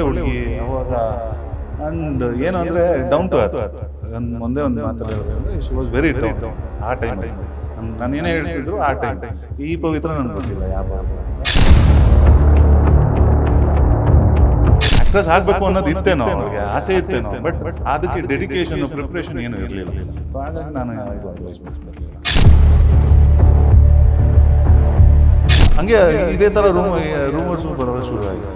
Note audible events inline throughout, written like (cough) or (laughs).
ಒಳ್ಳೆ ಹುಡುಗಿ. ಅವಾಗ ಅಂಡ್ ಏನು ಅಂದ್ರೆ ಡೌನ್ ಟು ಅರ್ತ್ ಒಂದೇ ಒಂದು ಮಾತಲ್ಲಿ ಹೇಳೋದಂದ್ರೆ ಶಿ ವಾಸ್ ವೆರಿ ಡೌನ್ ಆ ಟೈಮ್ ನಾನು ಏನೇ ಹೇಳ್ತಿದ್ರು ಆ ಟೈಮ್ ಈ ಪವಿತ್ರ ನನಗೆ ಗೊತ್ತಿಲ್ಲ ಯಾವ ಆಕ್ಟ್ರೆಸ್ ಆಗ್ಬೇಕು ಅನ್ನೋದು ಇತ್ತೇನೋ ಅವ್ರಿಗೆ. ಆಸೆ ಇತ್ತೇನೋ. ಬಟ್ ಅದಕ್ಕೆ ಡೆಡಿಕೇಶನ್ ಪ್ರಿಪ್ರೇಷನ್ ಏನು ಇರಲಿಲ್ಲ. ಹಾಗಾಗಿ ನಾನು ಅಡ್ವೈಸ್ ಬರಲಿಲ್ಲ ಹಂಗೆ ಇದೇ ತರ ರೂಮ್ ರೂಮರ್ಸು ಬರೋದು ಶುರು ಆಯಿತು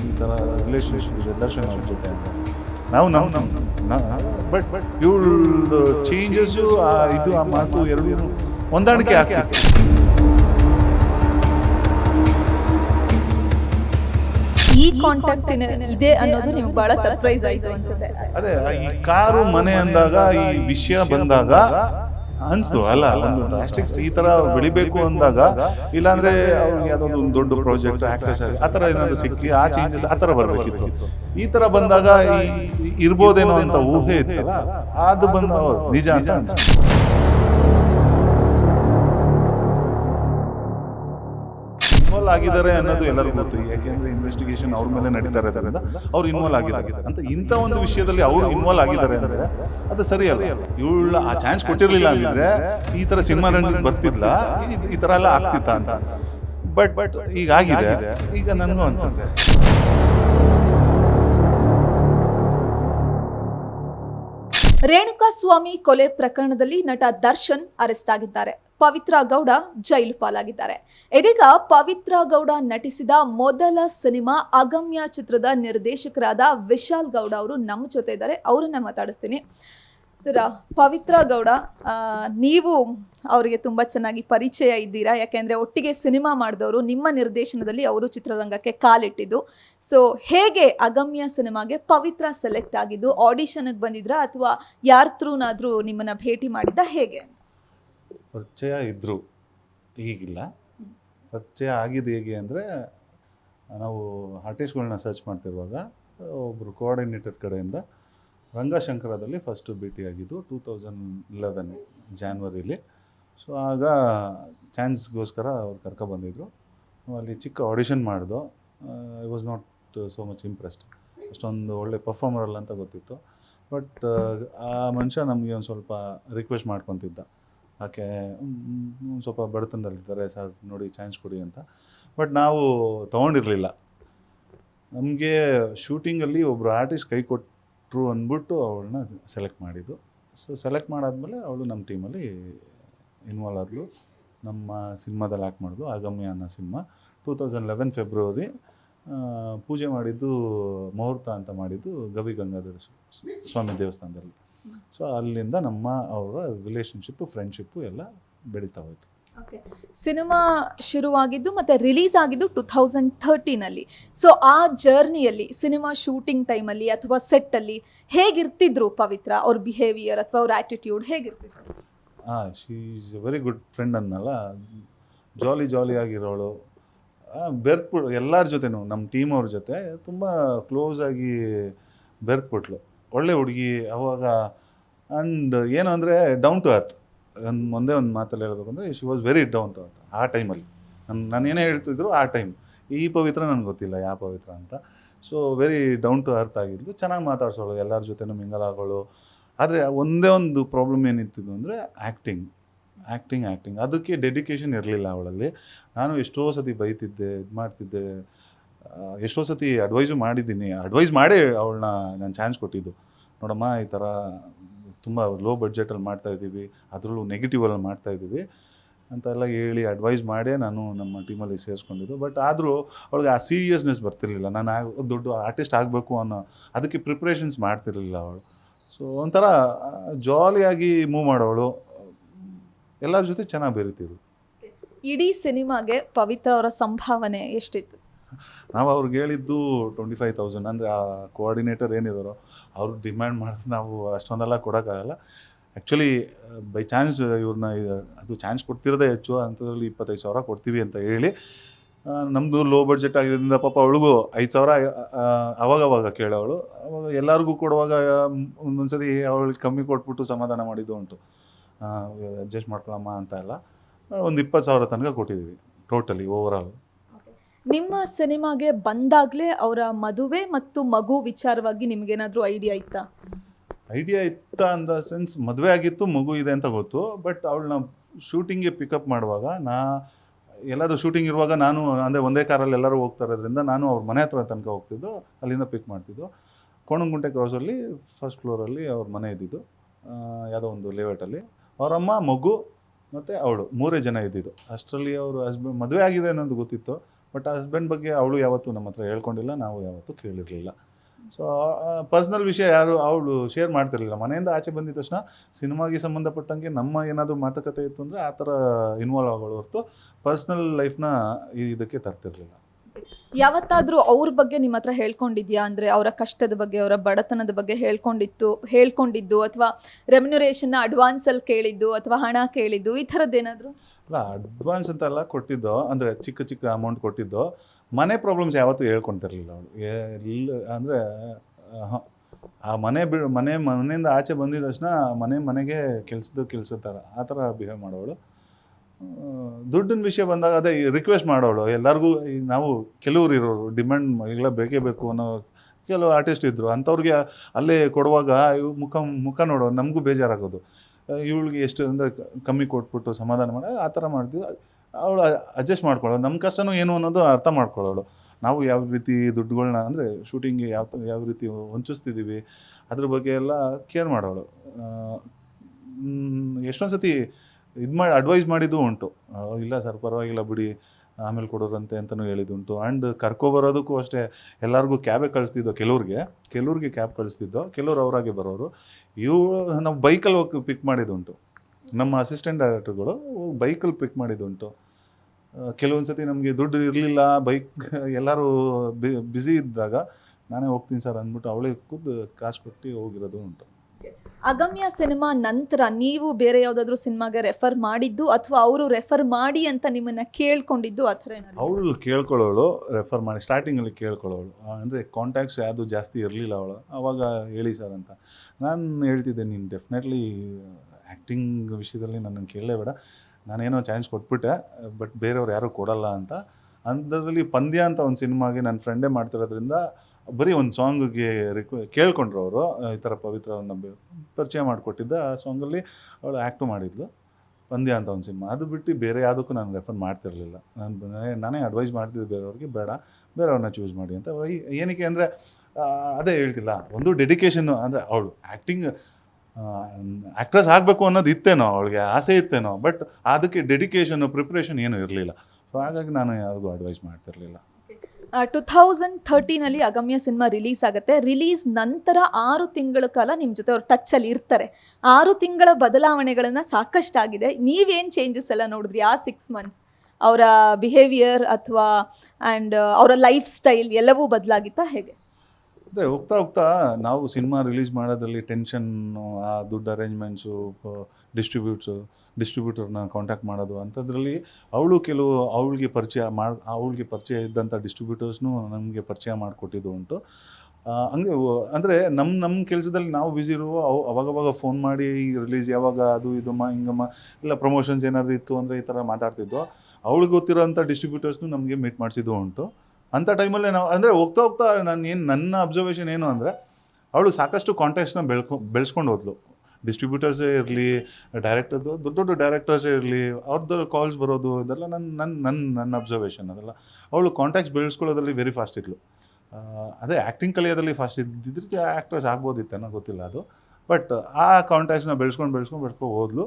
ಈ ಥರ ರಿಲೇಷನ್ಶಿಪ್ ಇದೆ ದರ್ಶನ್ ಅವ್ರ ಜೊತೆ ಅಂತ. ನಾವು ನಾವು ನಮ್ಮ ಬಟ್ ಬಟ್ ಇವಳ್ದು ಚೇಂಜಸ್ಸು ಆ ಇದು ಆ ಮಾತು ಎರಡೂ ಹೊಂದಾಣಿಕೆ ಹಾಕಿ ಈ ಕಾಂಟ್ಯಾಕ್ಟ್ ಇದೆ ಅನ್ನೋದು ನಿಮ್ಗೆ ಬಹಳ ಸರ್ಪ್ರೈಸ್ ಆಯ್ತು ಅನ್ಸುತ್ತೆ ಅದೇ ಈ ಕಾರು ಮನೆ ಅಂದಾಗ ಈ ವಿಷಯ ಬಂದಾಗ ಅನ್ಸ್ತು. ಅಲ್ಲ ಒಂದು ಡ್ರಾಸ್ಟಿಕ್ ಈ ತರ ಬೆಳಿಬೇಕು ಅಂದಾಗ ಇಲ್ಲಾಂದ್ರೆ ಅವ್ರಿಗೆ ಯಾವ್ದೊಂದು ಒಂದು ದೊಡ್ಡ ಪ್ರಾಜೆಕ್ಟ್ ಆಕ್ಟರ್ಸ್ ಆ ತರ ಏನಾದ್ರು ಸಿಕ್ಕಿ ಆ ಚೇಂಜಸ್ ಆ ತರ ಬರ್ಬೇಕಿತ್ತು. ಈ ತರ ಬಂದಾಗ ಈ- ಇರ್ಬೋದೇನೋ ಅಂತ ಊಹೆ ಇತ್ತಲ್ಲ ಅದು ಬಂದ ನಿಜ ಅಂತ. ಅನ್ಸ್ತು. ಇನ್ವಾಲ್ವ್ ಆಗಿದ್ದಾರೆ ಅನ್ನೋದು ಎಲ್ಲರಿಗೂ ಗೊತ್ತು. ಯಾಕೆಂದ್ರೆ ಇನ್ವೆಸ್ಟಿಗೇಷನ್ ಅವ್ರ ಮೇಲೆ ನಡೀತಾರೆ ಇರೋದ್ರಿಂದ ಅವ್ರು ಇನ್ವಾಲ್ವ್ ಆಗಿದ್ದಾರೆ. ಅಂತ ಇಂಥ ಒಂದು ವಿಷಯದಲ್ಲಿ ಅವ್ರು ಇನ್ವಾಲ್ವ್ ಆಗಿದ್ದಾರೆ ಅಂದ್ರೆ ಅದು ಸರಿ ಅಲ್ಲ ಇವಳ ಆ ಚಾನ್ಸ್ ಕೊಟ್ಟಿರ್ಲಿಲ್ಲ ಅಂದಿದ್ರೆ ಈ ತರ ಸಿನಿಮಾ ರಂಗಕ್ಕೆ ಬರ್ತಿದ್ಲ? ಈ- ಈ ತರ ಎಲ್ಲ ಆಗ್ತಿತ್ತ ಅಂತ. ಬಟ್ ಬಟ್ ಈಗ ಆಗಿದೆ. ಈಗ ನನಗೂ ಅನ್ಸುತ್ತೆ. ರೇಣುಕಾ ಸ್ವಾಮಿ ಕೊಲೆ ಪ್ರಕರಣದಲ್ಲಿ ನಟ ದರ್ಶನ್ ಅರೆಸ್ಟ್ ಆಗಿದ್ದಾರೆ. ಪವಿತ್ರ ಗೌಡ ಜೈಲು ಪಾಲಾಗಿದ್ದಾರೆ. ಇದೀಗ ಪವಿತ್ರ ಗೌಡ ನಟಿಸಿದ ಮೊದಲ ಸಿನಿಮಾ ಅಗಮ್ಯ ಚಿತ್ರದ ನಿರ್ದೇಶಕರಾದ ವಿಶಾಲ್ ಗೌಡ ಅವರು ನಮ್ಮ ಜೊತೆ ಇದ್ದಾರೆ. ಅವರನ್ನ ಮಾತಾಡಿಸ್ತೀನಿ. ಪವಿತ್ರ ಗೌಡ ನೀವು ಅವರಿಗೆ ತುಂಬಾ ಚೆನ್ನಾಗಿ ಪರಿಚಯ ಇದ್ದೀರಾ? ಯಾಕೆಂದ್ರೆ ಒಟ್ಟಿಗೆ ಸಿನಿಮಾ ಮಾಡಿದವರು ನಿಮ್ಮ ನಿರ್ದೇಶನದಲ್ಲಿ ಅವರು ಚಿತ್ರರಂಗಕ್ಕೆ ಕಾಲಿಟ್ಟಿದ್ದು. ಸೊ ಹೇಗೆ ಅಗಮ್ಯ ಸಿನಿಮಾಗೆ ಪವಿತ್ರ ಸೆಲೆಕ್ಟ್ ಆಗಿದ್ದು, ಆಡಿಷನ್ಗೆ ಬಂದಿದ್ರಾ ಅಥವಾ ಯಾರ ಥ್ರೂನಾದ್ರೂ ನಿಮ್ಮನ್ನ ಭೇಟಿ ಮಾಡಿದ್ದ? ಹೇಗೆ? ಪರಿಚಯ ಇದ್ರು. ಈಗಿಲ್ಲ. ಪರಿಚಯ ಆಗಿದೆ ಹೇಗೆ ಅಂದರೆ, ನಾವು ಆರ್ಟಿಸ್ಟ್ಗಳನ್ನ ಸರ್ಚ್ ಮಾಡ್ತಿರುವಾಗ ಒಬ್ಬರು ಕೋಆರ್ಡಿನೇಟರ್ ಕಡೆಯಿಂದ ರಂಗಶಂಕರದಲ್ಲಿ ಫಸ್ಟು ಭೇಟಿಯಾಗಿದ್ದು ಟೂ ತೌಸಂಡ್ ಇಲೆವೆನ್ ಜಾನ್ವರಿಲಿ ಸೊ ಆಗ ಚಾನ್ಸ್ಗೋಸ್ಕರ ಅವ್ರು ಕರ್ಕೊಬಂದಿದ್ರು ಅಲ್ಲಿ ಚಿಕ್ಕ ಆಡಿಷನ್ ಮಾಡಿದ್ರು I was not so much impressed ಅಷ್ಟೊಂದು ಒಳ್ಳೆ ಪರ್ಫಾರ್ಮರ್ ಅಲ್ಲ ಅಂತ ಗೊತ್ತಿತ್ತು. ಬಟ್ ಆ ಮನುಷ್ಯ ನಮಗೆ ಒಂದು ಸ್ವಲ್ಪ ರಿಕ್ವೆಸ್ಟ್ ಮಾಡ್ಕೊತಿದ್ದ. ಆಕೆ ಒಂದು ಸ್ವಲ್ಪ ಬಡತನದಲ್ಲಿದ್ದಾರೆ, ಸರ್, ನೋಡಿ ಚಾನ್ಸ್ ಕೊಡಿ ಅಂತ. ಬಟ್ ನಾವು ತೊಗೊಂಡಿರಲಿಲ್ಲ. ನಮಗೆ ಶೂಟಿಂಗಲ್ಲಿ ಒಬ್ಬರು ಆರ್ಟಿಸ್ಟ್ ಕೈ ಕೊಟ್ಟರು ಅಂದ್ಬಿಟ್ಟು ಅವಳನ್ನ ಸೆಲೆಕ್ಟ್ ಮಾಡಿದ್ದು. ಸೊ ಸೆಲೆಕ್ಟ್ ಮಾಡಾದ್ಮೇಲೆ ಅವಳು ನಮ್ಮ ಟೀಮಲ್ಲಿ ಇನ್ವಾಲ್ವ್ ಆದಳು ನಮ್ಮ ಸಿನಿಮಾದಲ್ಲಿ ಆ್ಯಕ್ಟ್ ಮಾಡಿದ್ಲು, ಆಗಮ್ಯ ಅನ್ನೋ cinema. Two thousand eleven February ಪೂಜೆ ಮಾಡಿದ್ದು ಮುಹೂರ್ತ ಅಂತ ಮಾಡಿದ್ದು ಗವಿ ಗಂಗಾಧರ ಸ್ವ- ಸ್ವಾಮಿ ದೇವಸ್ಥಾನದಲ್ಲಿ. ಸೊ ಅಲ್ಲಿಂದ ನಮ್ಮ ಅವರ ರಿಲೇಷನ್ಶಿಪ್ಪು ಫ್ರೆಂಡ್ಶಿಪ್ಪು ಎಲ್ಲ ಬೆಳೀತಾ ಹೋಯ್ತು. ಸಿನಿಮಾ ಶುರುವಾಗಿದ್ದು ಮತ್ತೆ ರಿಲೀಸ್ ಆಗಿದ್ದು ಟೂ ತೌಸಂಡ್ ಥರ್ಟೀನಲ್ಲಿ ಸೊ ಆ ಜರ್ನಿಯಲ್ಲಿ ಸಿನಿಮಾ ಶೂಟಿಂಗ್ ಟೈಮಲ್ಲಿ ಅಥವಾ ಸೆಟ್ಟಲ್ಲಿ ಹೇಗಿರ್ತಿದ್ರು ಪವಿತ್ರ? ಅವ್ರ ಬಿಹೇವಿಯರ್ ಅಥವಾ ಅವ್ರ ಆ್ಯಟಿಟ್ಯೂಡ್ ಹೇಗಿರ್ತಿದ್ರು ಹಾಂ she is very good friend ಅಂದಲ್ಲ ಜಾಲಿ ಜಾಲಿಯಾಗಿರೋಳು ಬೆರ್ತ್ಬಿಡು ಎಲ್ಲರ ಜೊತೆನೂ ನಮ್ಮ ಟೀಮ್ ಅವ್ರ ಜೊತೆ ತುಂಬ ಕ್ಲೋಸ್ ಆಗಿ ಬೆರ್ತ್ಬಿಟ್ಲು. ಒಳ್ಳೆ ಹುಡುಗಿ, ಅವಾಗ ಆ್ಯಂಡ್ ಏನು ಅಂದರೆ ಡೌನ್ ಟು ಅರ್ತ್ ಒಂದು ಒಂದೇ ಒಂದು ಮಾತಲ್ಲಿ ಹೇಳಬೇಕು ಅಂದರೆ she was very down to earth ಆ ಟೈಮಲ್ಲಿ ನನ್ನ ನಾನು ಏನೇ ಹೇಳ್ತಿದ್ರು ಆ ಟೈಮ್ ಈ ಪವಿತ್ರ ನನಗೆ ಗೊತ್ತಿಲ್ಲ ಯಾವ ಪವಿತ್ರ ಅಂತ. So very down to earth ಆಗಿದ್ಲು ಚೆನ್ನಾಗಿ ಮಾತಾಡ್ಸೋಳು, ಎಲ್ಲರ ಜೊತೆನೂ ಮಿಂಗಲ್ ಆಗೋಳು. ಆದರೆ ಒಂದೇ ಒಂದು ಪ್ರಾಬ್ಲಮ್ ಏನಿತ್ತಿದ್ದು ಅಂದರೆ ಆ್ಯಕ್ಟಿಂಗ್ ಆ್ಯಕ್ಟಿಂಗ್ ಆ್ಯಕ್ಟಿಂಗ್ ಅದಕ್ಕೆ ಡೆಡಿಕೇಶನ್ ಇರಲಿಲ್ಲ ಅವಳಲ್ಲಿ. ನಾನು ಎಷ್ಟೋ ಸತಿ ಬೈತಿದ್ದೆ, ಇದು ಮಾಡ್ತಿದ್ದೆ. ಎಷ್ಟೋ ಸತಿ ಅಡ್ವೈಸು ಮಾಡಿದ್ದೀನಿ. ಅಡ್ವೈಸ್ ಮಾಡೇ ಅವಳನ್ನ ನಾನು ಚಾನ್ಸ್ ಕೊಟ್ಟಿದ್ದು. ನೋಡಮ್ಮ, ಈ ಥರ ತುಂಬ ಲೋ ಬಡ್ಜೆಟಲ್ಲಿ ಮಾಡ್ತಾ ಇದ್ದೀವಿ, ಅದರಲ್ಲೂ ನೆಗೆಟಿವಲ್ಲಿ ಮಾಡ್ತಾ ಇದ್ದೀವಿ ಅಂತೆಲ್ಲ ಹೇಳಿ ಅಡ್ವೈಸ್ ಮಾಡೇ ನಾನು ನಮ್ಮ ಟೀಮಲ್ಲಿ ಸೇರಿಸ್ಕೊಂಡಿದ್ದು. ಬಟ್ ಆದರೂ ಅವಳಿಗೆ ಆ ಸೀರಿಯಸ್ನೆಸ್ ಬರ್ತಿರ್ಲಿಲ್ಲ. ನಾನು ಆಗ ದೊಡ್ಡ ಆರ್ಟಿಸ್ಟ್ ಆಗಬೇಕು ಅನ್ನೋ ಅದಕ್ಕೆ ಪ್ರಿಪ್ರೇಷನ್ಸ್ ಮಾಡ್ತಿರ್ಲಿಲ್ಲ ಅವಳು. ಸೊ ಒಂಥರ ಜಾಲಿಯಾಗಿ ಮೂವ್ ಮಾಡೋವಳು. ಎಲ್ಲರ ಜೊತೆ ಚೆನ್ನಾಗಿ ಬೆರಿತಿದ್ರು. ಇಡೀ ಸಿನಿಮಾಗೆ ಪವಿತ್ರ ಅವರ ಸಂಭಾವನೆ ಎಷ್ಟಿತ್ತು? ನಾವು ಅವ್ರಿಗೆ ಹೇಳಿದ್ದು ಟ್ವೆಂಟಿ ಫೈವ್ ತೌಸಂಡ್ ಅಂದರೆ ಆ ಕೋಆರ್ಡಿನೇಟರ್ ಏನಿದಾರೋ ಅವ್ರು ಡಿಮ್ಯಾಂಡ್ ಮಾಡಿದ್ರೆ ನಾವು ಅಷ್ಟೊಂದೆಲ್ಲ ಕೊಡೋಕ್ಕಾಗಲ್ಲ. ಆ್ಯಕ್ಚುಲಿ ಬೈ ಚಾನ್ಸ್ ಇವ್ರನ್ನ ಅದು ಚಾನ್ಸ್ ಕೊಡ್ತಿರೋದೇ ಹೆಚ್ಚು ಅಂಥದ್ರಲ್ಲಿ ಇಪ್ಪತ್ತೈದು ಸಾವಿರ ಕೊಡ್ತೀವಿ ಅಂತ ಹೇಳಿ ನಮ್ಮದು ಲೋ ಬಡ್ಜೆಟ್ ಆಗಿದ್ದರಿಂದ ಪಾಪ ಅವಳಿಗೂ ಐದು ಸಾವಿರ ಅವಾಗವಾಗ ಕೇಳೋವಳು. ಅವಾಗ ಎಲ್ಲರಿಗೂ ಕೊಡುವಾಗ ಒಂದೊಂದ್ಸತಿ ಅವಳಿಗೆ ಕಮ್ಮಿ ಕೊಟ್ಬಿಟ್ಟು ಸಮಾಧಾನ ಮಾಡಿದ್ದು ಉಂಟು. ಅಡ್ಜಸ್ಟ್ ಮಾಡ್ಕೊಳಮ್ಮ ಅಂತ ಎಲ್ಲ. ಒಂದು ಇಪ್ಪತ್ತು ಸಾವಿರ ತನಕ ಕೊಟ್ಟಿದ್ದೀವಿ ಟೋಟಲಿ ಓವರಾಲ್ ನಿಮ್ಮ ಸಿನಿಮಾಗೆ ಬಂದಾಗಲೇ ಅವರ ಮದುವೆ ಮತ್ತು ಮಗು ವಿಚಾರವಾಗಿ ನಿಮಗೇನಾದರೂ ಐಡಿಯಾ ಇತ್ತಾ? ಐಡಿಯಾ ಇತ್ತ ಅಂದ ಸೆನ್ಸ್ ಮದುವೆ ಆಗಿತ್ತು, ಮಗು ಇದೆ ಅಂತ ಗೊತ್ತು. ಬಟ್ ಅವಳನ್ನ ಶೂಟಿಂಗ್ಗೆ ಪಿಕಪ್ ಮಾಡುವಾಗ ನಾ, ಎಲ್ಲಾದರೂ ಶೂಟಿಂಗ್ ಇರುವಾಗ ನಾನು, ಅಂದರೆ ಒಂದೇ ಕಾರಲ್ಲಿ ಎಲ್ಲರೂ ಹೋಗ್ತಾ ಇರೋದ್ರಿಂದ ನಾನು ಅವ್ರ ಮನೆ ಹತ್ರ ತನಕ ಹೋಗ್ತಿದ್ದು, ಅಲ್ಲಿಂದ ಪಿಕ್ ಮಾಡ್ತಿದ್ದು. ಕೋಣಂಗುಂಟೆ ಕ್ರಾಸಲ್ಲಿ ಫಸ್ಟ್ ಫ್ಲೋರಲ್ಲಿ ಅವ್ರ ಮನೆ ಇದ್ದಿದ್ದು ಯಾವುದೋ ಒಂದು ಲೇಔಟಲ್ಲಿ. ಅವರಮ್ಮ, ಮಗು ಮತ್ತು ಅವಳು ಮೂರೇ ಜನ ಇದ್ದಿದ್ದು. ಅಷ್ಟರಲ್ಲಿ ಅವರು ಹಸ್ಬೆಂಡ್ ಮದುವೆ ಆಗಿದೆ ಅನ್ನೋದು ಗೊತ್ತಿತ್ತು. ಬಟ್ ಹಸ್ಬೆಂಡ್ ಬಗ್ಗೆ ಅವಳು ಯಾವತ್ತೂ ನಮ್ಮ ಹತ್ರ ಹೇಳ್ಕೊಂಡಿಲ್ಲ, ನಾವು ಯಾವತ್ತೂ ಕೇಳಿರಲಿಲ್ಲ. ಸೊ ಪರ್ಸ್ನಲ್ ವಿಷಯ ಯಾರು, ಅವಳು ಶೇರ್ ಮಾಡ್ತಿರಲಿಲ್ಲ. ಮನೆಯಿಂದ ಆಚೆ ಬಂದಿದ ತಕ್ಷಣ ಸಿನಿಮಾಗೆ ಸಂಬಂಧಪಟ್ಟಂಗೆ ನಮ್ಮ ಏನಾದರೂ ಮಾತುಕತೆ ಇತ್ತು ಅಂದರೆ ಆ ಥರ ಇನ್ವಾಲ್ವ್ ಆಗೋಳು ಹೊರತು ಪರ್ಸ್ನಲ್ ಲೈಫ್ನ ಇದಕ್ಕೆ ತರ್ತಿರ್ಲಿಲ್ಲ. ಯಾವತ್ತಾದ್ರೂ ಅವ್ರ ಬಗ್ಗೆ ನಿಮ್ಮ ಹತ್ರ ಹೇಳ್ಕೊಂಡಿದ್ಯಾ? ಅಂದ್ರೆ ಅವರ ಕಷ್ಟದ ಬಗ್ಗೆ, ಅವರ ಬಡತನದ ಬಗ್ಗೆ ಹೇಳ್ಕೊಂಡಿತ್ತು, ಹೇಳ್ಕೊಂಡಿದ್ದು, ಅಥವಾ ರೆಮ್ಯುನರೇಷನ್ ಅಡ್ವಾನ್ಸ್ ಅಲ್ಲಿ ಕೇಳಿದ್ದು, ಅಥವಾ ಹಣ ಕೇಳಿದ್ದು, ಈ ಥರದ್ದೇನಾದ್ರು? ಅಲ್ಲ ಅಡ್ವಾನ್ಸ್ ಅಂತ ಎಲ್ಲ ಕೊಟ್ಟಿದ್ದು, ಅಂದರೆ ಚಿಕ್ಕ ಚಿಕ್ಕ ಅಮೌಂಟ್ ಕೊಟ್ಟಿದ್ದು, ಮನೆ ಪ್ರಾಬ್ಲಮ್ಸ್ ಯಾವತ್ತೂ ಹೇಳ್ಕೊತಿರ್ಲಿಲ್ಲ ಅವಳು. ಎಲ್ಲ, ಅಂದರೆ ಆ ಮನೆ ಬಿ, ಮನೆ, ಮನೆಯಿಂದ ಆಚೆ ಬಂದಿದ ತಕ್ಷಣ ಮನೆ, ಮನೆಗೆ ಕೆಲ್ಸದ ಕೆಲಸ ಥರ, ಆ ಥರ ಬಿಹೇವ್ ಮಾಡೋವಳು. ದುಡ್ಡಿನ ವಿಷಯ ಬಂದಾಗ ಅದೇ ರಿಕ್ವೆಸ್ಟ್ ಮಾಡೋಳು ಎಲ್ಲರಿಗೂ ನಾವು ಕೆಲವ್ರು ಇರೋರು ಡಿಮ್ಯಾಂಡ್ ಎಲ್ಲ ಬೇಕೇ ಬೇಕು ಅನ್ನೋ ಕೆಲವು ಆರ್ಟಿಸ್ಟ್ ಇದ್ದರು ಅಂಥವ್ರಿಗೆ ಅಲ್ಲೇ ಕೊಡುವಾಗ ಮುಖ ಮುಖ ನೋಡೋ, ನಮಗೂ ಬೇಜಾರಾಗೋದು. ಇವಳಿಗೆ ಎಷ್ಟು ಅಂದರೆ ಕಮ್ಮಿ ಕೊಟ್ಬಿಟ್ಟು ಸಮಾಧಾನ ಮಾಡಿ, ಆ ಥರ ಮಾಡ್ತಿದ್ದು. ಅವಳು ಅಡ್ಜಸ್ಟ್ ಮಾಡ್ಕೊಳ್ಳೋದು ನಮ್ಮ ಕಷ್ಟನೂ ಏನು ಅನ್ನೋದು ಅರ್ಥ ಮಾಡ್ಕೊಳ್ಳೋಳು. ನಾವು ಯಾವ ರೀತಿ ದುಡ್ಡುಗಳನ್ನ ಅಂದರೆ ಶೂಟಿಂಗ್ಗೆ ಯಾವ ಯಾವ ರೀತಿ ಹೊಂಚಿಸ್ತಿದ್ದೀವಿ, ಅದ್ರ ಬಗ್ಗೆ ಎಲ್ಲ ಕೇರ್ ಮಾಡೋಳು. ಎಷ್ಟೊಂದು ಸತಿ ಇದು ಮಾಡಿ ಅಡ್ವೈಸ್ ಮಾಡಿದ್ದು ಉಂಟು. ಇಲ್ಲ ಸರ್, ಪರವಾಗಿಲ್ಲ ಬಿಡಿ. ಆಮೇಲೆ ಕೊಡೋರಂತೆ ಅಂತಲೂ ಹೇಳಿದ್ದುಂಟು. ಆ್ಯಂಡ್ ಕರ್ಕೊಬರೋದಕ್ಕೂ ಅಷ್ಟೇ ಎಲ್ಲರಿಗೂ ಕ್ಯಾಬೇ ಕಳಿಸ್ತಿದ್ದೋ ಕೆಲವ್ರಿಗೆ ಕೆಲವ್ರಿಗೆ ಕ್ಯಾಬ್ ಕಳಿಸ್ತಿದ್ದೋ, ಕೆಲವ್ರು ಅವರಾಗೆ ಬರೋರು ಇವು ನಾವು ಬೈಕಲ್ಲಿ ಹೋಗಿ ಪಿಕ್ ಮಾಡಿದ್ದುಂಟು. ನಮ್ಮ ಅಸಿಸ್ಟೆಂಟ್ ಡೈರೆಕ್ಟರ್ಗಳು ಬೈಕಲ್ಲಿ ಪಿಕ್ ಮಾಡಿದ್ದುಂಟು. ಕೆಲವೊಂದು ಸತಿ ನಮಗೆ ದುಡ್ಡು ಇರಲಿಲ್ಲ, ಬೈಕ್ (laughs) ಎಲ್ಲರೂ ಬ್ಯುಸಿ ಇದ್ದಾಗ ನಾನೇ ಹೋಗ್ತೀನಿ ಸರ್ ಅಂದ್ಬಿಟ್ಟು ಅವಳೇ ಕುದ್ದು ಕಾಸು ಕೊಟ್ಟು ಹೋಗಿರೋದು ಉಂಟು ಅಗಮ್ಯ ಸಿನಿಮಾ ನಂತರ ನೀವು ಬೇರೆ ಯಾವ್ದಾದ್ರು ಸಿನಿಮಾಗೆ ರೆಫರ್ ಮಾಡಿದ್ದು ಅಥವಾ ಅವರು ರೆಫರ್ ಮಾಡಿ ಅಂತ ನಿಮ್ಮನ್ನ ಕೇಳ್ಕೊಂಡಿದ್ದು ಆ ಥರ ಅವಳು ಕೇಳ್ಕೊಳ್ಳೋಳು ರೆಫರ್ ಮಾಡಿ ಸ್ಟಾರ್ಟಿಂಗಲ್ಲಿ ಕೇಳ್ಕೊಳ್ಳೋಳು. ಅಂದರೆ ಕಾಂಟ್ಯಾಕ್ಟ್ಸ್ ಯಾವುದು ಜಾಸ್ತಿ ಇರಲಿಲ್ಲ ಅವಳು. ಅವಾಗ ಹೇಳಿ ಸರ್ ಅಂತ. ನಾನು ಹೇಳ್ತಿದ್ದೆ, ನೀನು ಡೆಫಿನೆಟ್ಲಿ ಆ್ಯಕ್ಟಿಂಗ್ ವಿಷಯದಲ್ಲಿ ನನ್ನನ್ನು ಕೇಳಲೇಬೇಡ. ನಾನೇನೋ ಚಾನ್ಸ್ ಕೊಟ್ಬಿಟ್ಟೆ ಬಟ್ ಬೇರೆಯವ್ರು ಯಾರೂ ಕೊಡಲ್ಲ ಅಂತ. ಅಂಥದ್ರಲ್ಲಿ ಪಂದ್ಯ ಅಂತ ಒಂದು ಸಿನಿಮಾಗೆ ನನ್ನ ಫ್ರೆಂಡೇ ಮಾಡ್ತಿರೋದ್ರಿಂದ ಬರೀ ಒಂದು ಸಾಂಗಿಗೆ ರಿಕ್ವೆ ಕೇಳ್ಕೊಂಡ್ರು ಅವರು ಈ ಥರ ಪವಿತ್ರವನ್ನು ಪರಿಚಯ ಮಾಡಿಕೊಟ್ಟಿದ್ದ ಆ ಸಾಂಗಲ್ಲಿ ಅವಳು ಆ್ಯಕ್ಟು ಮಾಡಿದ್ಲು, ಪಂದ್ಯ ಅಂತ ಒಂದು ಸಿನಿಮಾ. ಅದು ಬಿಟ್ಟು ಬೇರೆ ಯಾವುದಕ್ಕೂ ನಾನು ರೆಫರ್ ಮಾಡ್ತಿರಲಿಲ್ಲ. ನಾನು ನಾನೇ- ಅಡ್ವೈಸ್ ಮಾಡ್ತಿದ್ದೆ ಬೇರೆಯವ್ರಿಗೆ, ಬೇಡ, ಬೇರೆಯವ್ರನ್ನ ಚೂಸ್ ಮಾಡಿ ಅಂತ. ಏನಕ್ಕೆ ಅಂದರೆ ಅದೇ ಹೇಳ್ತಿಲ್ಲ, ಒಂದು ಡೆಡಿಕೇಶನ್ನು ಅಂದರೆ ಅವಳು ಆ್ಯಕ್ಟಿಂಗ್ ಆ್ಯಕ್ಟ್ರೆಸ್ ಆಗಬೇಕು ಅನ್ನೋದು ಇತ್ತೇನೋ, ಅವಳಿಗೆ ಆಸೆ ಇತ್ತೇನೋ ಬಟ್ ಅದಕ್ಕೆ ಡೆಡಿಕೇಶನ್ನು ಪ್ರಿಪ್ರೇಷನ್ ಏನೂ ಇರಲಿಲ್ಲ. ಸೊ ಹಾಗಾಗಿ ನಾನು ಯಾರಿಗೂ ಅಡ್ವೈಸ್ ಮಾಡ್ತಿರ್ಲಿಲ್ಲ. ಟು ಥೌಸಂಡ್ ಥರ್ಟೀನಲ್ಲಿ ಅಗಮ್ಯ ಸಿನಿಮಾ ರಿಲೀಸ್ ಆಗುತ್ತೆ. ರಿಲೀಸ್ ನಂತರ ಆರು ತಿಂಗಳ ಕಾಲ ನಿಮ್ಮ ಜೊತೆ ಅವ್ರು ಟಚ್ಚಲ್ಲಿ ಇರ್ತಾರೆ. ಆರು ತಿಂಗಳ ಬದಲಾವಣೆಗಳನ್ನ ಸಾಕಷ್ಟಾಗಿದೆ. ನೀವೇನು ಚೇಂಜಸ್ ಎಲ್ಲ ನೋಡಿದ್ರಿ ಆ ಸಿಕ್ಸ್ ಮಂತ್ಸ್ ಅವರ ಬಿಹೇವಿಯರ್ ಅಥವಾ ಆ್ಯಂಡ್ ಅವರ ಲೈಫ್ ಸ್ಟೈಲ್ ಎಲ್ಲವೂ ಬದಲಾಗಿತ್ತಾ ಹೇಗೆ? ಅದೇ, ಹೋಗ್ತಾ ಹೋಗ್ತಾ ನಾವು ಸಿನಿಮಾ ರಿಲೀಸ್ ಮಾಡೋದ್ರಲ್ಲಿ ಟೆನ್ಷನ್ನು ಆ, ದುಡ್ಡು ಅರೇಂಜ್ಮೆಂಟ್ಸು ಡಿಸ್ಟ್ರಿಬ್ಯೂಟ್ಸು, ಡಿಸ್ಟ್ರಿಬ್ಯೂಟರ್ನ ಕಾಂಟ್ಯಾಕ್ಟ್ ಮಾಡೋದು, ಅಂಥದ್ರಲ್ಲಿ ಅವಳು ಕೆಲವು ಅವಳಿಗೆ ಪರಿಚಯ ಮಾಡಿ ಅವಳಿಗೆ ಪರಿಚಯ ಇದ್ದಂಥ ಡಿಸ್ಟ್ರಿಬ್ಯೂಟರ್ಸ್ನು ನಮಗೆ ಪರಿಚಯ ಮಾಡಿಕೊಟ್ಟಿದ್ದು ಉಂಟು. ಹಂಗೆ ಅಂದರೆ ನಮ್ಮ ನಮ್ಮ ಕೆಲಸದಲ್ಲಿ ನಾವು ಬ್ಯುಸಿ ಇರುವ ಅವು, ಅವಾಗವಾಗ ಫೋನ್ ಮಾಡಿ ರಿಲೀಸ್ ಯಾವಾಗ ಅದು ಇದಮ್ಮ ಹಿಂಗಮ್ಮ ಇಲ್ಲ ಪ್ರಮೋಷನ್ಸ್ ಏನಾದರೂ ಇತ್ತು ಅಂದರೆ ಈ ಥರ ಮಾತಾಡ್ತಿದ್ದು ಅವಳಿಗೆ ಗೊತ್ತಿರೋಂಥ ಡಿಸ್ಟ್ರಿಬ್ಯೂಟರ್ಸ್ನು ನಮಗೆ ಮೀಟ್ ಮಾಡಿಸಿದ್ದು ಉಂಟು. ಅಂಥ ಟೈಮಲ್ಲೇ ನಾವು, ಅಂದರೆ ಹೋಗ್ತಾ ಹೋಗ್ತಾ ನಾನು ಏನು, ನನ್ನ ಅಬ್ಸರ್ವೇಷನ್ ಏನು ಅಂದರೆ, ಅವಳು ಸಾಕಷ್ಟು ಕಾಂಟ್ಯಾಕ್ಟ್ಸ್ನ ಬೆಳ್ಕೊ, ಬೆಳೆಸ್ಕೊಂಡು ಹೋದ್ಲು. ಡಿಸ್ಟ್ರಿಬ್ಯೂಟರ್ಸೇ ಇರಲಿ ಡೈರೆಕ್ಟರ್ದು ದೊಡ್ಡ ದೊಡ್ಡ ಡೈರೆಕ್ಟರ್ಸೇ ಇರಲಿ ಅವ್ರದ್ದು ಕಾಲ್ಸ್ ಬರೋದು ಇದೆಲ್ಲ ನನ್ನ ನನ್ನ ನನ್ನ ನನ್ನ ಅಬ್ಸರ್ವೇಷನ್ ಅದೆಲ್ಲ. ಅವಳು ಕಾಂಟ್ಯಾಕ್ಟ್ಸ್ ಬೆಳೆಸ್ಕೊಳ್ಳೋದ್ರಲ್ಲಿ ವೆರಿ ಫಾಸ್ಟ್ ಇದ್ಲು. ಅದೇ ಆ್ಯಕ್ಟಿಂಗ್ ಕಲಿಯೋದ್ರಲ್ಲಿ ಫಾಸ್ಟ್ ಇದ್ದಿದ್ರೆ ಆ್ಯಕ್ಟ್ರೆಸ್ ಆಗ್ಬೋದಿತ್ತೇನೋ ಗೊತ್ತಿಲ್ಲ ಅದು. ಬಟ್ ಆ ಕಾಂಟ್ಯಾಕ್ಟ್ಸ್ನ ಬೆಳೆಸ್ಕೊಂಡು ಬೆಳೆಸ್ಕೊಂಡು ಬೆಳ್ಸ್ಕೊ ಹೋದ್ಲು.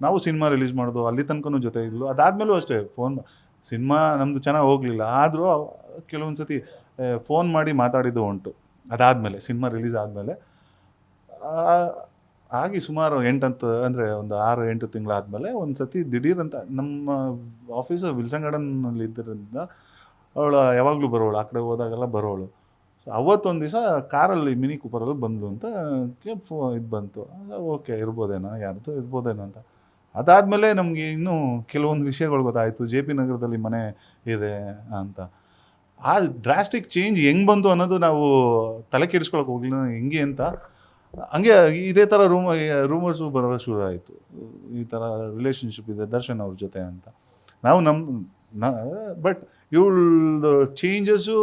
ನಾವು ಸಿನಿಮಾ ರಿಲೀಸ್ ಮಾಡೋದು ಅಲ್ಲಿ ತನಕನೂ ಜೊತೆ ಇದ್ಲು. ಅದಾದಮೇಲೂ ಅಷ್ಟೇ ಫೋನ್ ಸಿನಿಮಾ ನಮ್ಮದು ಚೆನ್ನಾಗಿ ಹೋಗಲಿಲ್ಲ. ಆದರೂ ಕೆಲವೊಂದು ಸತಿ ಫೋನ್ ಮಾಡಿ ಮಾತಾಡಿದ್ದು ಉಂಟು. ಅದಾದಮೇಲೆ ಸಿನಿಮಾ ರಿಲೀಸ್ ಆದಮೇಲೆ. ಆಗಿ ಸುಮಾರು ಎಂಟಂತು, ಅಂದರೆ ಒಂದು ಆರು, ಎಂಟು ತಿಂಗಳಾದಮೇಲೆ ಒಂದು ಸತಿ ದಿಢೀರಂತ ನಮ್ಮ ಆಫೀಸು ವಿಲ್ಸನ್ ಗಾರ್ಡನ್ನಲ್ಲಿ ಇದ್ದರಿಂದ ಅವಳು ಯಾವಾಗಲೂ ಬರೋಳು ಆ ಕಡೆ ಹೋದಾಗೆಲ್ಲ ಬರೋಳು ಸೊ ಅವತ್ತೊಂದು ದಿವಸ ಕಾರಲ್ಲಿ, ಮಿನಿ ಕೂಪರಲ್ಲಿ ಬಂದು ಅಂತ ಫೋ ಇದು ಬಂತು. ಓಕೆ, ಇರ್ಬೋದೇನೋ, ಯಾರ್ದು ಇರ್ಬೋದೇನೋ ಅಂತ. ಅದಾದಮೇಲೆ ನಮಗೆ ಇನ್ನೂ ಕೆಲವೊಂದು ವಿಷಯಗಳು ಗೊತ್ತಾಯಿತು. ಜೆ ಪಿ ನಗರದಲ್ಲಿ ಮನೆ ಇದೆ ಅಂತ. ಆ ಡ್ರಾಸ್ಟಿಕ್ ಚೇಂಜ್ ಹೆಂಗೆ ಬಂತು ಅನ್ನೋದು ನಾವು ತಲೆ ಕೆಡಿಸ್ಕೊಳಕ್ಕೆ ಹೋಗ್ಲಿಲ್ಲ. ಹೆಂಗೆ ಅಂತ ಹಂಗೆ ಇದೇ ಥರ ರೂಮ್ ರೂಮರ್ಸು ಬರೋದು ಶುರು ಆಯಿತು. ಈ ಥರ ರಿಲೇಷನ್ಶಿಪ್ ಇದೆ, ದರ್ಶನ್ ಅವ್ರ ಜೊತೆ ಅಂತ. ನಾವು ನಮ್ಮ ಬಟ್ ಇವಳ್ದು ಚೇಂಜಸ್ಸು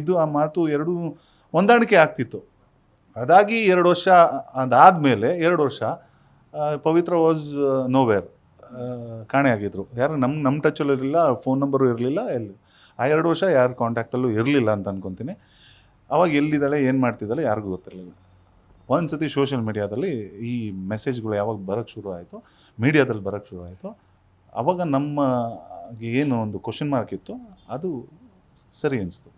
ಇದು, ಆ ಮಾತು ಎರಡೂ ಹೊಂದಾಣಿಕೆ ಆಗ್ತಿತ್ತು. ಅದಾಗಿ ಎರಡು ವರ್ಷ ಅದಾದಮೇಲೆ, ಎರಡು ವರ್ಷ ಪವಿತ್ರ ವಾಸ್ ನೋವೇರ್ ಕಾಣೆ ಆಗಿದ್ರು. ಯಾರು ನಮ್ಮ ನಮ್ಮ ಟಚಲ್ಲೂ ಇರಲಿಲ್ಲ ಫೋನ್ ನಂಬರು ಇರಲಿಲ್ಲ, ಎಲ್ಲಿ? ಆ ಎರಡು ವರ್ಷ ಯಾರ ಕಾಂಟ್ಯಾಕ್ಟಲ್ಲೂ ಇರಲಿಲ್ಲ ಅಂತ ಅನ್ಕೊತೀನಿ. ಅವಾಗ ಎಲ್ಲಿದ್ದಾಳೆ, ಏನು ಮಾಡ್ತಿದ್ದಾಳೆ, ಯಾರಿಗೂ ಗೊತ್ತಿರಲಿಲ್ಲ. ಒಂದು ಸತಿ ಸೋಷಿಯಲ್ ಮೀಡಿಯಾದಲ್ಲಿ ಈ ಮೆಸೇಜ್ಗಳು ಯಾವಾಗ ಬರೋಕ್ಕೆ ಶುರು ಆಯಿತು ಮೀಡಿಯಾದಲ್ಲಿ ಬರೋಕ್ಕೆ ಶುರು ಆಯಿತು, ಅವಾಗ ನಮ್ಮ ಏನು ಒಂದು ಕ್ವಶನ್ ಮಾರ್ಕ್ ಇತ್ತು ಅದು ಸರಿ ಅನಿಸ್ತು.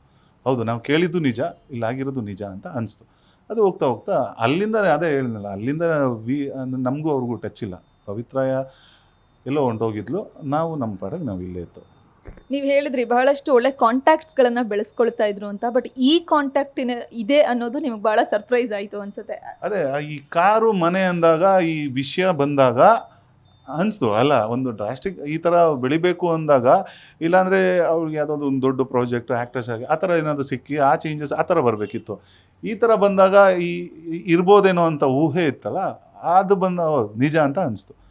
ಹೌದು, ನಾವು ಕೇಳಿದ್ದು ನಿಜ, ಇಲ್ಲ ಆಗಿರೋದು ನಿಜ ಅಂತ ಅನಿಸ್ತು. ಅದು ಹೋಗ್ತಾ ಹೋಗ್ತಾ ಅಲ್ಲಿಂದ ಅದೇ ಹೇಳಿದ್ನಲ್ಲ, ಅಲ್ಲಿಂದ ವಿ, ಅಂದ್ರೆ ನಮಗೂ ಅವ್ರಿಗೂ ಟಚ್ ಇಲ್ಲ. ಪವಿತ್ರಾಯ ಎಲ್ಲೋ ಹೊಂಟೋಗಿದ್ಲು, ನಾವು ನಮ್ಮ ಪಾಡಿಗೆ ನಾವು ಇಲ್ಲೇ ಇತ್ತು ನೀವು ಹೇಳಿದ್ರಿ, ಬಹಳಷ್ಟು ಒಳ್ಳೆ ಕಾಂಟ್ಯಾಕ್ಟ್ಸ್ಗಳನ್ನು ಬೆಳೆಸ್ಕೊಳ್ತಾ ಇದ್ರು ಅಂತ ಬಟ್ ಈ ಕಾಂಟ್ಯಾಕ್ಟ್ ಇದೆ ಅನ್ನೋದು ನಿಮ್ಗೆ ಬಹಳ ಸರ್ಪ್ರೈಸ್ ಆಯಿತು ಅನ್ಸುತ್ತೆ. ಅದೇ, ಈ ಕಾರು, ಮನೆ ಅಂದಾಗ, ಈ ವಿಷಯ ಬಂದಾಗ, ಅನಿಸ್ತು, ಅಲ್ಲ, ಒಂದು ಡ್ರಾಸ್ಟಿಕ್ ಈ ಥರ ಬೆಳಿಬೇಕು ಅಂದಾಗ, ಇಲ್ಲಾಂದರೆ ಅವ್ರಿಗೆ ಯಾವುದಾದ್ರು ಒಂದು ದೊಡ್ಡ ಪ್ರಾಜೆಕ್ಟ್ ಆ್ಯಕ್ಟರ್ಸ್ ಆಗಿ, ಆ ಥರ ಏನಾದರೂ ಸಿಕ್ಕಿ, ಆ ಚೇಂಜಸ್ ಆ ಥರ ಬರಬೇಕಿತ್ತು. ಈ ಥರ ಬಂದಾಗ ಈ- ಇರ್ಬೋದೇನೋ ಅಂತ ಊಹೆ ಇತ್ತಲ್ಲ, ಅದು ಬಂದ ನಿಜ ಅಂತ ಅನಿಸ್ತು.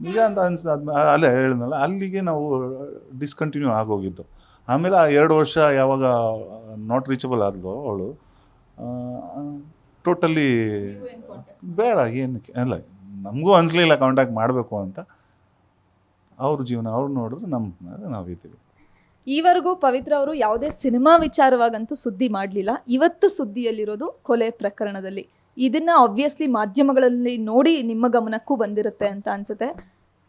ನಿಜ ಅಂತ ಅನಿಸ್ದಾದ್ಮೇಲೆ ಅಲ್ಲೇ ಹೇಳಿದ್ನಲ್ಲ, ಅಲ್ಲಿಗೆ ನಾವು ಡಿಸ್ಕಂಟಿನ್ಯೂ ಆಗೋಗಿದ್ದು. ಆಮೇಲೆ ಆ ಎರಡು ವರ್ಷ ಯಾವಾಗ ನಾಟ್ ರೀಚಬಲ್ ಆದ್ಲು ಅವಳು ಟೋಟಲಿ ಬೇಡ, ಏನಕ್ಕೆ? ಅಲ್ಲ, ನಮಗೂ ಅನಿಸ್ಲಿಲ್ಲ ಕಾಂಟ್ಯಾಕ್ಟ್ ಮಾಡಬೇಕು ಅಂತ. ಅವ್ರ ಜೀವನ, ಅವ್ರು ನೋಡಿದ್ರೆ ನಮ್ಮ ನಾವಿದ್ದೀವಿ ಈವರೆಗೂ ಪವಿತ್ರ ಅವರು ಯಾವುದೇ ಸಿನಿಮಾ ವಿಚಾರವಾಗಂತೂ ಸುದ್ದಿ ಮಾಡಲಿಲ್ಲ. ಇವತ್ತು ಸುದ್ದಿಯಲ್ಲಿರೋದು ಕೊಲೆ ಪ್ರಕರಣದಲ್ಲಿ. ಇದನ್ನ ಆಬ್ವಿಯಸ್ಲಿ ಮಾಧ್ಯಮಗಳಲ್ಲಿ ನೋಡಿ ನಿಮ್ಮ ಗಮನಕ್ಕೂ ಬಂದಿರುತ್ತೆ ಅಂತ ಅನ್ಸುತ್ತೆ.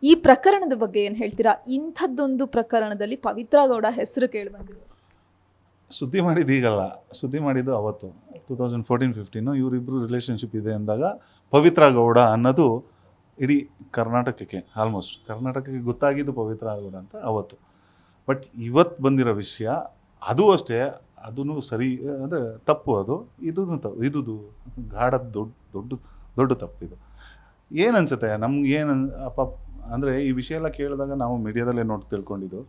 ಈ ಪ್ರಕರಣದ ಬಗ್ಗೆ ಏನು ಹೇಳ್ತೀರಾ? ಇಂಥದ್ದೊಂದು ಪ್ರಕರಣದಲ್ಲಿ ಪವಿತ್ರ ಗೌಡ ಹೆಸರು ಕೇಳಿ ಬಂದಿದೆ ಸುದ್ದಿ ಮಾಡಿದ್ದು ಈಗಲ್ಲ. ಸುದ್ದಿ ಮಾಡಿದ್ದು ಅವತ್ತು ಟೂ ತೌಸಂಡ್ ಫೋರ್ಟೀನ್ ಫಿಫ್ಟೀನು ಇವರಿಬ್ಬರು ರಿಲೇಷನ್ಶಿಪ್ ಇದೆ ಅಂದಾಗ ಪವಿತ್ರ ಗೌಡ ಅನ್ನೋದು ಇಡೀ ಕರ್ನಾಟಕಕ್ಕೆ ಆಲ್ಮೋಸ್ಟ್ ಕರ್ನಾಟಕಕ್ಕೆ ಗೊತ್ತಾಗಿದ್ದು ಪವಿತ್ರ ಗೌಡ ಅಂತ ಅವತ್ತು. ಬಟ್ ಇವತ್ತು ಬಂದಿರೋ ವಿಷಯ, ಅದು ಅಷ್ಟೇ ಅದೂ ಸರಿ, ಅಂದರೆ ತಪ್ಪು ಅದು. ಇದು ತಪ್ಪು ಇದು ಗಾಢ ದೊಡ್ಡ ದೊಡ್ಡ ದೊಡ್ಡ ತಪ್ಪು ಇದು. ಏನು ಅನ್ಸುತ್ತೆ? ನಮ್ಗೆ ಏನು ಅಪ್ಪ, ಅಂದರೆ ಈ ವಿಷಯ ಎಲ್ಲ ಕೇಳಿದಾಗ ನಾವು ಮೀಡಿಯಾದಲ್ಲೇ ನೋಡಿ ತಿಳ್ಕೊಂಡಿದ್ದು.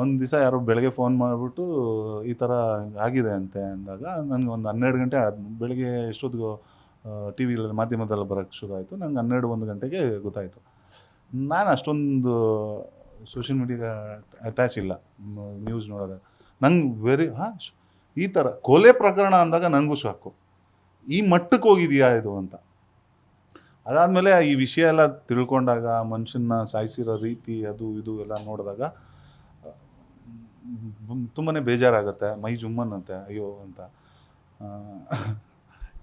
ಒಂದು ದಿವಸ ಯಾರೋ ಬೆಳಗ್ಗೆ ಫೋನ್ ಮಾಡಿಬಿಟ್ಟು, ಈ ಥರ ಆಗಿದೆ ಅಂತ ಅಂದಾಗ ನನಗೆ ಒಂದು ಹನ್ನೆರಡು ಗಂಟೆ ಆದ, ಬೆಳಗ್ಗೆ ಎಷ್ಟೊತ್ತಿಗೂ ಟಿ ವಿಗಳಲ್ಲಿ ಮಾಧ್ಯಮದಲ್ಲಿ ಬರೋಕ್ಕೆ ಶುರು ಆಯಿತು. ನಂಗೆ ಹನ್ನೆರಡು ಒಂದು ಗಂಟೆಗೆ ಗೊತ್ತಾಯಿತು. ನಾನು ಅಷ್ಟೊಂದು ಸೋಷಿಯಲ್ ಮೀಡಿಯಾ ಅಟ್ಯಾಚ್ ಇಲ್ಲ. ನ್ಯೂಸ್ ನೋಡೋದು ನಂಗೆ ವೆರಿ ಹಾಂ ಈ ಥರ ಕೊಲೆ ಪ್ರಕರಣ ಅಂದಾಗ ನನಗೂ ಸಾಕು ಈ ಮಟ್ಟಕ್ಕೆ ಹೋಗಿದೆಯಾ ಇದು ಅಂತ. ಅದಾದಮೇಲೆ ಈ ವಿಷಯ ಎಲ್ಲ ತಿಳ್ಕೊಂಡಾಗ ಮನುಷ್ಯನ ಸಾಯಿಸಿರೋ ರೀತಿ ಅದು ಇದು ಎಲ್ಲ ನೋಡಿದಾಗ ತುಂಬಾ ಬೇಜಾರಾಗುತ್ತೆ, ಮೈ ಜುಮ್ಮನ್ ಅಂತೆ, ಅಯ್ಯೋ ಅಂತ.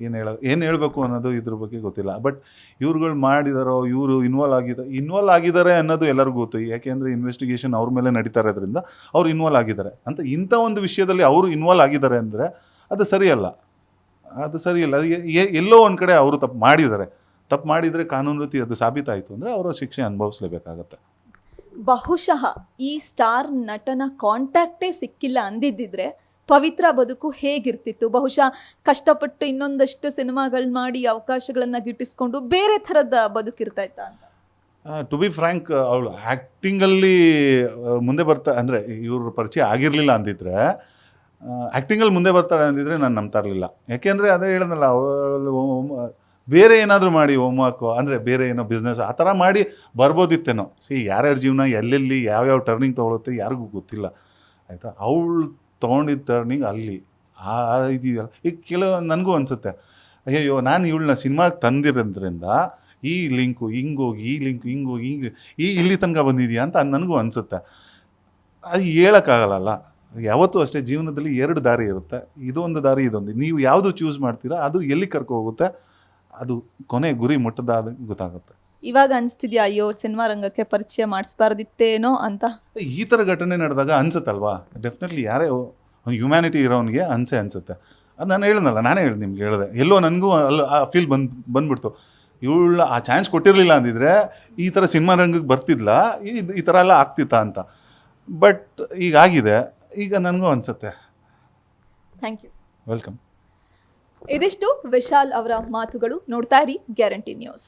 ಏನು ಹೇಳ, ಏನು ಹೇಳಬೇಕು ಅನ್ನೋದು ಇದ್ರ ಬಗ್ಗೆ ಗೊತ್ತಿಲ್ಲ. ಬಟ್ ಇವ್ರುಗಳು ಮಾಡಿದಾರೋ, ಇವರು ಇನ್ವಾಲ್ವ್ ಆಗಿದ ಇನ್ವಾಲ್ವ್ ಆಗಿದ್ದಾರೆ ಅನ್ನೋದು ಎಲ್ಲರಿಗೂ ಗೊತ್ತು. ಯಾಕೆಂದರೆ ಇನ್ವೆಸ್ಟಿಗೇಷನ್ ಅವ್ರ ಮೇಲೆ ನಡೀತಾ ಇರೋದ್ರಿಂದ ಅವ್ರು ಇನ್ವಾಲ್ವ್ ಆಗಿದ್ದಾರೆ ಅಂತ ಇಂಥ ಒಂದು ವಿಷಯದಲ್ಲಿ ಅವರು ಇನ್ವಾಲ್ವ್ ಆಗಿದ್ದಾರೆ ಅಂದರೆ ಅದು ಸರಿಯಲ್ಲ. ಅದು ಸರಿಯಲ್ಲ. ಎಲ್ಲೋ ಒಂದು ಕಡೆ ಅವರು ತಪ್ಪು ಮಾಡಿದ್ದಾರೆ ತಪ್ಪು ಮಾಡಿದರೆ ಕಾನೂನು ರೀತಿ ಅದು ಸಾಬೀತಾಯಿತು ಅಂದರೆ ಅವರು ಶಿಕ್ಷೆ ಅನುಭವಿಸ್ಲೇಬೇಕಾಗತ್ತೆ. ಬಹುಶಃ ಈ ಸ್ಟಾರ್ ನಟನ ಕಾಂಟ್ಯಾಕ್ಟೇ ಸಿಕ್ಕಿಲ್ಲ ಅಂದಿದ್ದಿದ್ರೆ ಪವಿತ್ರ ಬದುಕು ಹೇಗಿರ್ತಿತ್ತು? ಬಹುಶಃ ಕಷ್ಟಪಟ್ಟು ಇನ್ನೊಂದಷ್ಟು ಸಿನಿಮಾಗಳನ್ನ ಮಾಡಿ ಅವಕಾಶಗಳನ್ನ ಗಿಟ್ಟಿಸ್ಕೊಂಡು ಬೇರೆ ಥರದ ಬದುಕಿರ್ತಾ ಇತ್ತ ಅಂತ? ಟು ಬಿ ಫ್ರ್ಯಾಂಕ್ ಅವಳು ಆ್ಯಕ್ಟಿಂಗಲ್ಲಿ ಮುಂದೆ ಬರ್ತಾ, ಅಂದರೆ ಇವ್ರ ಪರಿಚಯ ಆಗಿರಲಿಲ್ಲ ಅಂದಿದ್ರೆ ಆ್ಯಕ್ಟಿಂಗಲ್ಲಿ ಮುಂದೆ ಬರ್ತಾಳೆ ಅಂದಿದ್ರೆ ನಾನು ನಂಬ್ತಾ ಇರಲಿಲ್ಲ. ಯಾಕೆಂದರೆ ಅದೇ ಹೇಳಿದ್ನಲ್ಲ, ಅವಳು ಬೇರೆ ಏನಾದರೂ ಮಾಡಿ ಹೋಮ್ವರ್ಕು, ಅಂದರೆ ಬೇರೆ ಏನೋ ಬಿಸ್ನೆಸ್ ಆ ಥರ ಮಾಡಿ ಬರ್ಬೋದಿತ್ತೇನೋ. ಸಿ ಯಾರ್ಯಾರ ಜೀವನ, ಎಲ್ಲೆಲ್ಲಿ, ಯಾವ್ಯಾವ ಟರ್ನಿಂಗ್ ತೊಗೊಳುತ್ತೆ, ಯಾರಿಗೂ ಗೊತ್ತಿಲ್ಲ. ಆಯಿತಾ? ಅವಳು ತೊಗೊಂಡಿದ್ದ ಟರ್ನಿಂಗ್ ಅಲ್ಲಿ. ಆ ಇದೆಯಲ್ಲ. ಈಗ ಕೆಲವು, ನನಗೂ ಅನಿಸುತ್ತೆ. ಅಯ್ಯಯ್ಯೋ, ನಾನು ಇವಳನ್ನ ಸಿನಿಮಾಗೆ ತಂದಿರೋದ್ರಿಂದ ಈ ಲಿಂಕು ಹಿಂಗೋಗಿ, ಈ ಲಿಂಕ್ ಹಿಂಗೋಗಿ, ಹಿಂಗೆ, ಈ ಇಲ್ಲಿ ತನಕ ಬಂದಿದೆಯಾ ಅಂತ ನನಗೂ ಅನಿಸುತ್ತೆ. ಅದು ಹೇಳೋಕ್ಕಾಗಲ್ಲ ಯಾವತ್ತೂ ಅಷ್ಟೇ ಜೀವನದಲ್ಲಿ ಎರಡು ದಾರಿ ಇರುತ್ತೆ. ಇದೊಂದು ದಾರಿ, ಇದೊಂದು. ನೀವು ಯಾವುದು ಚೂಸ್ ಮಾಡ್ತೀರಾ, ಅದು ಎಲ್ಲಿ ಕರ್ಕೊ ಹೋಗುತ್ತೆ ಅದು ಕೊನೆ ಗುರಿ ಮುಟ್ಟದಾದ ಗೊತ್ತಾಗುತ್ತೆ. ಇವಾಗ ಅನಿಸ್ತಿದ್ಯಾ ಅಯ್ಯೋ ಸಿನಿಮಾ ರಂಗಕ್ಕೆ ಪರಿಚಯ ಮಾಡಿಸ್ಬಾರ್ದಿತ್ತೇನೋ ಅಂತ? ಈ ಥರ ಘಟನೆ ನಡೆದಾಗ ಅನ್ಸುತ್ತಲ್ವಾ? ಡೆಫಿನೆಟ್ಲಿ ಯಾರೇ ಹ್ಯುಮ್ಯಾನಿಟಿ ಇರೋನಿಗೆ ಅನ್ಸೆ ಅನ್ಸುತ್ತೆ. ಅದು ನಾನು ಹೇಳಿದ್ನಲ್ಲ ನಾನೇ ಹೇಳಿದೆ ನಿಮ್ಗೆ ಹೇಳಿದೆ. ಎಲ್ಲೋ ನನಗೂ ಅಲ್ಲಿ ಆ ಫೀಲ್ ಬಂದು ಬಂದ್ಬಿಡ್ತು. ಇವಳು ಆ ಚಾನ್ಸ್ ಕೊಟ್ಟಿರಲಿಲ್ಲ ಅಂದಿದ್ರೆ ಈ ಥರ ಸಿನಿಮಾ ರಂಗಕ್ಕೆ ಬರ್ತಿದ್ಲ? ಈ ಈ ಥರ ಎಲ್ಲ ಆಗ್ತಿತ್ತಾ ಅಂತ. ಬಟ್ ಈಗ ಆಗಿದೆ. ಈಗ ನನಗೂ ಅನ್ಸುತ್ತೆ. ಥ್ಯಾಂಕ್ ಯು ವೆಲ್ಕಮ್ ಇದಿಷ್ಟು ವಿಶಾಲ್ ಅವರ ಮಾತುಗಳು. ನೋಡ್ತಾ ಇರಿ ಗ್ಯಾರಂಟಿ ನ್ಯೂಸ್.